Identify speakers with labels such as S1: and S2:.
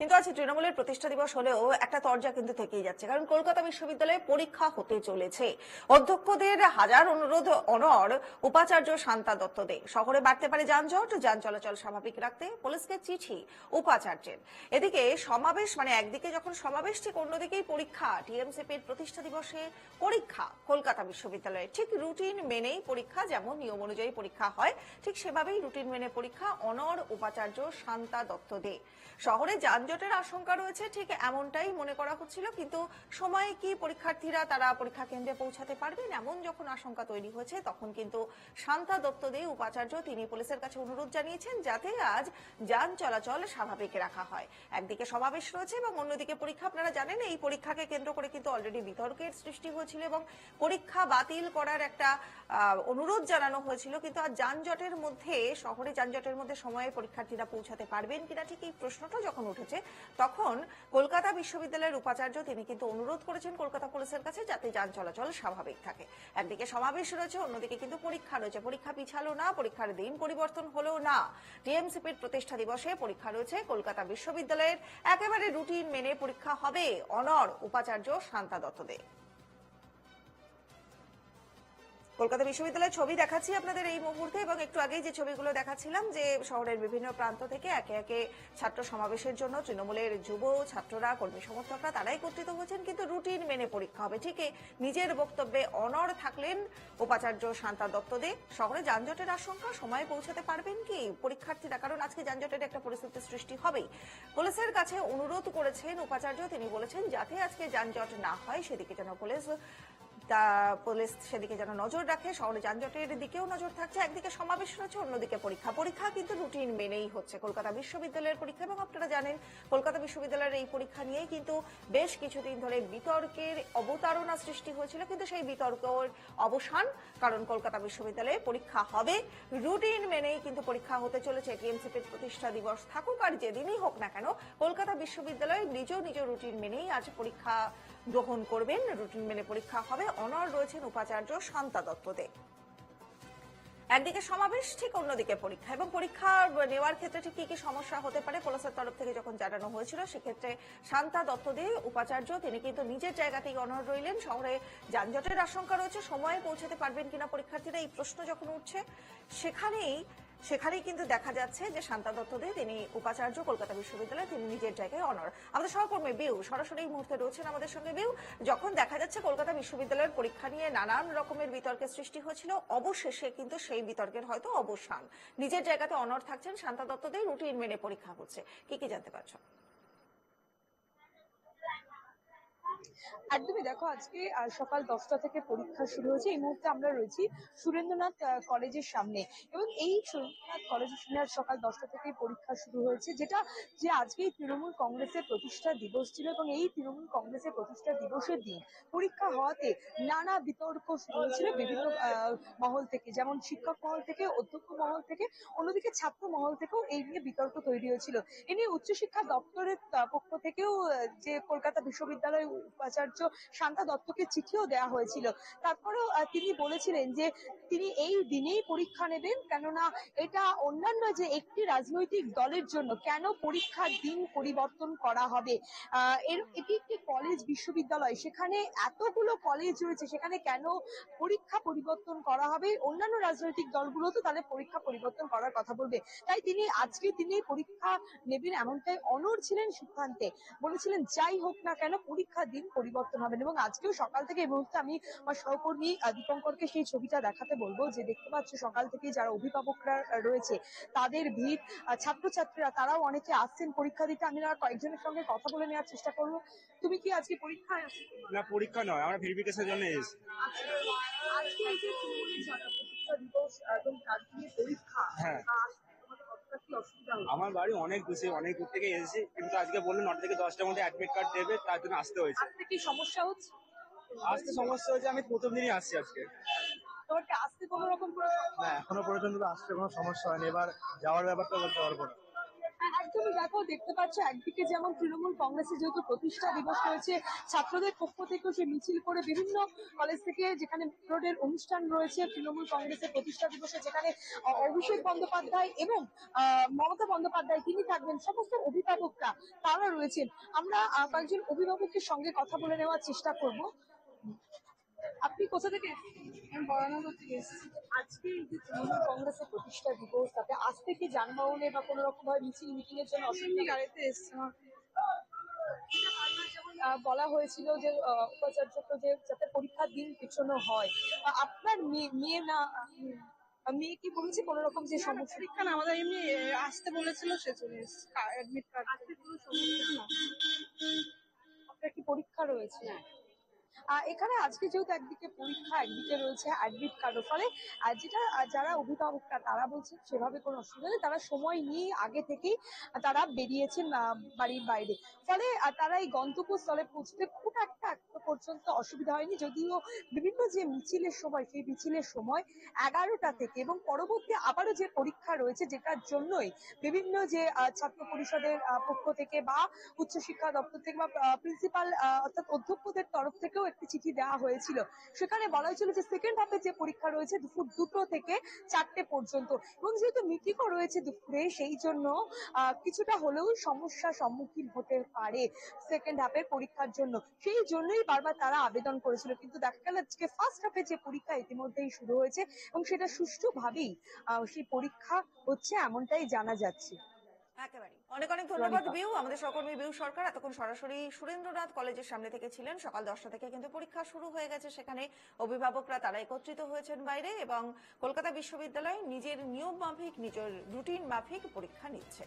S1: কিন্তু আজ তৃণমূলের প্রতিষ্ঠা দিবস হলেও একটা তরজা কিন্তু থেকেই যাচ্ছে, কারণ কলকাতা বিশ্ববিদ্যালয়ে পরীক্ষা হতে চলেছে। অধ্যক্ষদের হাজার অনুরোধ অনর উপাচার্য শান্তা দত্ত দে শহরে বাড়তে পারে যানজট, যান চলাচল স্বাভাবিক রাখতে পুলিশকে চিঠি উপাচার্যের। এদিকে সমাবেশ মানে একদিকে যখন সমাবেশ, ঠিক অন্যদিকেই পরীক্ষা। টিএমসিপির প্রতিষ্ঠা দিবসে পরীক্ষা কলকাতা বিশ্ববিদ্যালয়ে। ঠিক রুটিন মেনেই পরীক্ষা, যেমন নিয়ম অনুযায়ী পরীক্ষা হয়, ঠিক সেভাবেই রুটিন মেনে পরীক্ষা অনর উপাচার্য শান্তা দত্ত দে শহরে যানজটের আশঙ্কা রয়েছে, ঠিক এমনটাই মনে করা হচ্ছিল, কিন্তু সময়ে কি পরীক্ষার্থীরা তারা পরীক্ষা কেন্দ্রে পৌঁছাতে পারবেন? এমন যখন আশঙ্কা তৈরি হয়েছে, তখন কিন্তু শান্তা দত্ত দে উপাচার্য তিনি পুলিশের কাছে অনুরোধ জানিয়েছেন যাতে আজ যান চলাচল স্বাভাবিক রাখা হয়। একদিকে সমাবেশ রয়েছে এবং অন্যদিকে পরীক্ষা, আপনারা জানেন, এই পরীক্ষাকে কেন্দ্র করে কিন্তু অলরেডি বিতর্কের সৃষ্টি হয়েছিল এবং পরীক্ষা বাতিল করার একটা অনুরোধ জানানো হয়েছিল, কিন্তু আজ যানজটের মধ্যে, শহরে যানজটের মধ্যে সময়ে পরীক্ষার্থীরা পৌঁছাতে পারবেন কিনা? ঠিক এই প্রশ্নটা যখন উঠেছে তখন কলকাতা বিশ্ববিদ্যালয়ের উপাচার্য তিনি কিন্তু অনুরোধ করেছেন কলকাতা পুলিশের কাছে যাতে যান চলাচল স্বাভাবিক থাকে। একদিকে সমাবেশ রয়েছে, অন্যদিকে কিন্তু পরীক্ষা রয়েছে। পরীক্ষা পিছালো না, পরীক্ষার দিন পরিবর্তন হলো না। টিএমসিপির প্রতিষ্ঠা দিবসে পরীক্ষা রয়েছে কলকাতা বিশ্ববিদ্যালয়ের। একেবারে রুটিন মেনে পরীক্ষা হবে। অনর উপাচার্য শান্তা দত্ত দে কলকাতা বিশ্ববিদ্যালয়ের ছবি দেখাচ্ছি আপনাদের এই মুহূর্তে এবং একটু আগেই যে ছবিগুলো দেখাচ্ছিলাম যে শহরের বিভিন্ন প্রান্ত থেকে একে একে ছাত্র সমাবেশের জন্য তৃণমূলের যুব ছাত্ররা, কর্মী সমর্থকরা তারাই একত্রিত হয়েছেন, কিন্তু রুটিন মেনে পরীক্ষা হবে। ঠিক নিজের বক্তব্যে অনর থাকলেন উপাচার্য শান্তা দত্ত দে শহরে যানজটের আশঙ্কা, সময়ে পৌঁছাতে পারবেন কি? পরীক্ষার্থীরা, কারণ আজকে যানজটের একটা পরিস্থিতির সৃষ্টি হবেই। পুলিশের কাছে অনুরোধ করেছেন উপাচার্য, তিনি বলেছেন, যাতে আজকে যানজট না হয়, সেদিকে যেন পুলিশ তা পুলিশ সেদিকে যেন নজর রাখে, শহরে যানজটের দিকেও নজর থাকছে, একদিকে সমাবেশ রয়েছে অন্যদিকে পরীক্ষা। পরীক্ষা কিন্তু রুটিন মেনেই হচ্ছে। কলকাতা বিশ্ববিদ্যালয়ের পরীক্ষা, এবং আপনারা জানেন, কলকাতা বিশ্ববিদ্যালয়ের এই পরীক্ষা নিয়েই কিন্তু বেশ কিছুদিন ধরে বিতর্কের অবতারণা সৃষ্টি হয়েছিল, কিন্তু সেই বিতর্কের অবসান, কারণ কলকাতা বিশ্ববিদ্যালয়ে পরীক্ষা হবে। রুটিন মেনেই কিন্তু পরীক্ষা হতে চলেছে, টিএমসিপির প্রতিষ্ঠা দিবস থাকুক আর যেদিনই হোক না কেন, কলকাতা বিশ্ববিদ্যালয় নিজ নিজ রুটিন মেনেই আজ পরীক্ষা গ্রহণ করবেন। রুটিন মেনে পরীক্ষা হবে। অনর রয়েছেন উপাচার্য শান্তা দত্ত দে। একদিকে সমাবেশ, ঠিক অন্যদিকে পরীক্ষা। এবং পরীক্ষা নেওয়ার ক্ষেত্রে ঠিক কি কি সমস্যা হতে পারে পুলিশের তরফ থেকে যখন জানানো হয়েছিল, সেক্ষেত্রে শান্তা দত্ত দে, উপাচার্য, তিনি কিন্তু নিজের জায়গাতেই অনর রইলেন। শহরে যানজটের আশঙ্কা রয়েছে। সময়ে পৌঁছাতে পারবেন কিনা পরীক্ষার্থীরা, এই প্রশ্ন যখন উঠছে, সেখানেই সেখানেই কিন্তু দেখা যাচ্ছে যে শান্তা দত্ত দে তিনি উপাচার্য, কলকাতা বিশ্ববিদ্যালয়ে তিনি নিজের জায়গায় অনর আমাদের সহকর্মী বিউ, সরাসরি এই মুহূর্তে রয়েছেন আমাদের সঙ্গে। বিউ, যখন দেখা যাচ্ছে কলকাতা বিশ্ববিদ্যালয়ের পরীক্ষা নিয়ে নানান রকমের বিতর্কের সৃষ্টি হয়েছিল, অবশেষে কিন্তু সেই বিতর্কের হয়তো অবসান। নিজের জায়গাতে অনর থাকছেন শান্তা দত্ত দে রুটিন মেনে পরীক্ষা হচ্ছে। কি কি জানতে পারছ?
S2: একদমই দেখো, আজকে সকাল দশটা থেকে পরীক্ষা শুরু হয়েছে। এই মুহূর্তে আমরা রয়েছি সুরেন্দ্রনাথ কলেজের সামনে। এবং এই সুরেন্দ্রনাথ কলেজের সামনে আজ সকাল দশটা থেকেই পরীক্ষা শুরু হয়েছে, যেটা যে আজকেই তৃণমূল কংগ্রেসের প্রতিষ্ঠা দিবস ছিল এবং এই তৃণমূল কংগ্রেসের প্রতিষ্ঠা দিবসের দিন পরীক্ষা হওয়াতে নানা বিতর্ক শুরু হয়েছিল বিভিন্ন মহল থেকে, যেমন শিক্ষক মহল থেকে, অধ্যক্ষ মহল থেকে, অন্যদিকে ছাত্র মহল থেকেও এই নিয়ে বিতর্ক তৈরি হয়েছিল। এ নিয়ে উচ্চশিক্ষা দপ্তরের পক্ষ থেকেও যে কলকাতা বিশ্ববিদ্যালয় উপাচার্য শান্তা দত্তকে চিঠিও দেওয়া হয়েছিল। তারপরেও তিনি বলেছিলেন যে তিনি এই দিনেই পরীক্ষা নেবেন, কেননা এটা অন্যান্য যে একটি রাজনৈতিক দলের জন্য কেন পরীক্ষার দিন পরিবর্তন করা হবে? এর, এটি একটি কলেজ বিশ্ববিদ্যালয়, সেখানে এতগুলো কলেজ রয়েছে, সেখানে কেন পরীক্ষা পরিবর্তন করা হবে? অন্যান্য রাজনৈতিক দলগুলো তো তাহলে পরীক্ষা পরিবর্তন করার কথা বলবে। তাই তিনি আজকে তিনি পরীক্ষা নেবেন এমনটাই অনর ছিলেন সিদ্ধান্তে। বলেছিলেন, যাই হোক না কেন, পরীক্ষার দিন পরিবর্তন হবেন এবং আজকেও সকাল থেকে এই মুহূর্তে আমি আমার সহকর্মী দীপঙ্করকে সেই ছবিটা দেখাতে বলব। যে দেখতে পাচ্ছ সকাল থেকে যারা অভিভাবকরা রয়েছে তাদের ভিড় ছাত্রছাত্রীরা তারাও অনেকে আসছেন পরীক্ষা দিতে। আমি না একজনের সঙ্গে কথা বলে নেওয়ার চেষ্টা করব। তুমি কি আজকে পরীক্ষায় আসছো?
S3: না পরীক্ষা নয় আমরা ভেরিফিকেশনের জন্য এসেছি।
S2: আজকে এই যে প্রতিষ্ঠা দিবস দিয়ে পরীক্ষা
S3: আমার বাড়ি অনেক দূরে অনেক দূর থেকে এসেছি। কিন্তু আজকে বলল নটা থেকে দশটার মধ্যে অ্যাডমিট কার্ড দেবে তার জন্য আসতে হয়েছে।
S2: আসতে কি সমস্যা হচ্ছে?
S3: আসতে সমস্যা হয়েছে আমি প্রথম দিনই আসছি আজকে।
S2: আসতে কোনো রকম হ্যাঁ
S4: না এখনও পর্যন্ত আসতে কোনো সমস্যা হয়নি। এবার যাওয়ার ব্যাপারটা বলতে পারব না।
S2: একদমই দেখো, দেখতে পাচ্ছ একদিকে যেমন তৃণমূল কংগ্রেসের যেহেতু প্রতিষ্ঠা দিবস রয়েছে, ছাত্রদের পক্ষ থেকেও সে মিছিল করে বিভিন্ন কলেজ থেকে যেখানে রোডের অনুষ্ঠান রয়েছে, তৃণমূল কংগ্রেসের প্রতিষ্ঠা দিবসে যেখানে অভিষেক বন্দ্যোপাধ্যায় এবং মমতা বন্দ্যোপাধ্যায় তিনি থাকবেন, সমস্ত অভিভাবকরা তারা রয়েছেন। আমরা কয়েকজন অভিভাবকের সঙ্গে কথা বলে নেওয়ার চেষ্টা করব। আপনি কোথা থেকে
S4: আমি বরানগর থেকে
S2: আজকে এই যে তৃণমূল কংগ্রেসের প্রতিষ্ঠা দিবস তাতে আজ থেকে যানবাহনে বা কোনো রকম ভাবে মিছিল মিটিং এর জন্য অসুবিধা
S4: গাড়িতে এসছি
S2: বলা হয়েছিল যে উপাচার্যকে যে যাতে পরীক্ষার দিন পিছনো হয়। আপনার মেয়ে না মেয়ে কি বলেছে কোনো রকম যে সমস্যা?
S4: পরীক্ষা না আমাদের এমনি আসতে বলেছিল সে চলে এসেছি অ্যাডমিট কার্ড
S2: আজকে কোনো সমস্যা না? আপনার কি পরীক্ষা রয়েছে? আহ, এখানে আজকে যেহেতু একদিকে পরীক্ষা, একদিকে রয়েছে অ্যাডমিট কার্ডও ফলে যেটা যারা অভিভাবকরা, তারা বলছেন সেভাবে কোনো অসুবিধা নেই। তারা সময় নিয়ে আগে থেকেই তারা বেরিয়েছেন বাড়ির বাইরে। ফলে তারা এই গন্তব্যস্থলে পৌঁছতে খুব একটা এখনও পর্যন্ত অসুবিধা হয়নি। যদিও বিভিন্ন যে মিছিলের সময়, সেই মিছিলের সময় এগারোটা থেকে এবং পরবর্তী আবারও যে পরীক্ষা রয়েছে, যেটার জন্যই বিভিন্ন যে ছাত্র পরিষদের পক্ষ থেকে বা উচ্চশিক্ষা দপ্তর থেকে বা প্রিন্সিপাল অর্থাৎ অধ্যক্ষদের তরফ থেকেও একটি চিঠি দেওয়া হয়েছিল। সেখানে বলা হয়েছিল যে সেকেন্ড হাফে যে পরীক্ষা রয়েছে দুপুর দুটো থেকে চারটে পর্যন্ত এবং যেহেতু মিটিংও রয়েছে দুপুরে, সেই জন্য কিছুটা হলেও সমস্যার সম্মুখীন হতে পারে সেকেন্ড হাফের পরীক্ষার জন্য। সেই জন্যই বারবার তারা আবেদন করেছিল। কিন্তু দেখা গেল আজকে ফার্স্ট হাফে যে পরীক্ষা ইতিমধ্যেই শুরু হয়েছে এবং সেটা সুষ্ঠুভাবেই সেই পরীক্ষা হচ্ছে এমনটাই জানা যাচ্ছে।
S1: একেবারে অনেক অনেক ধন্যবাদ বিউ আমাদের সহকর্মী বিউ সরকার। এতক্ষণ সরাসরি সুরেন্দ্রনাথ কলেজের সামনে থেকে ছিলেন সকাল দশটা থেকে কিন্তু পরীক্ষা শুরু হয়ে গেছে সেখানে। অভিভাবকরা তারা একত্রিত হয়েছেন বাইরে এবং কলকাতা বিশ্ববিদ্যালয় নিজের নিয়ম মাফিক নিজের রুটিন মাফিক পরীক্ষা নিচ্ছে।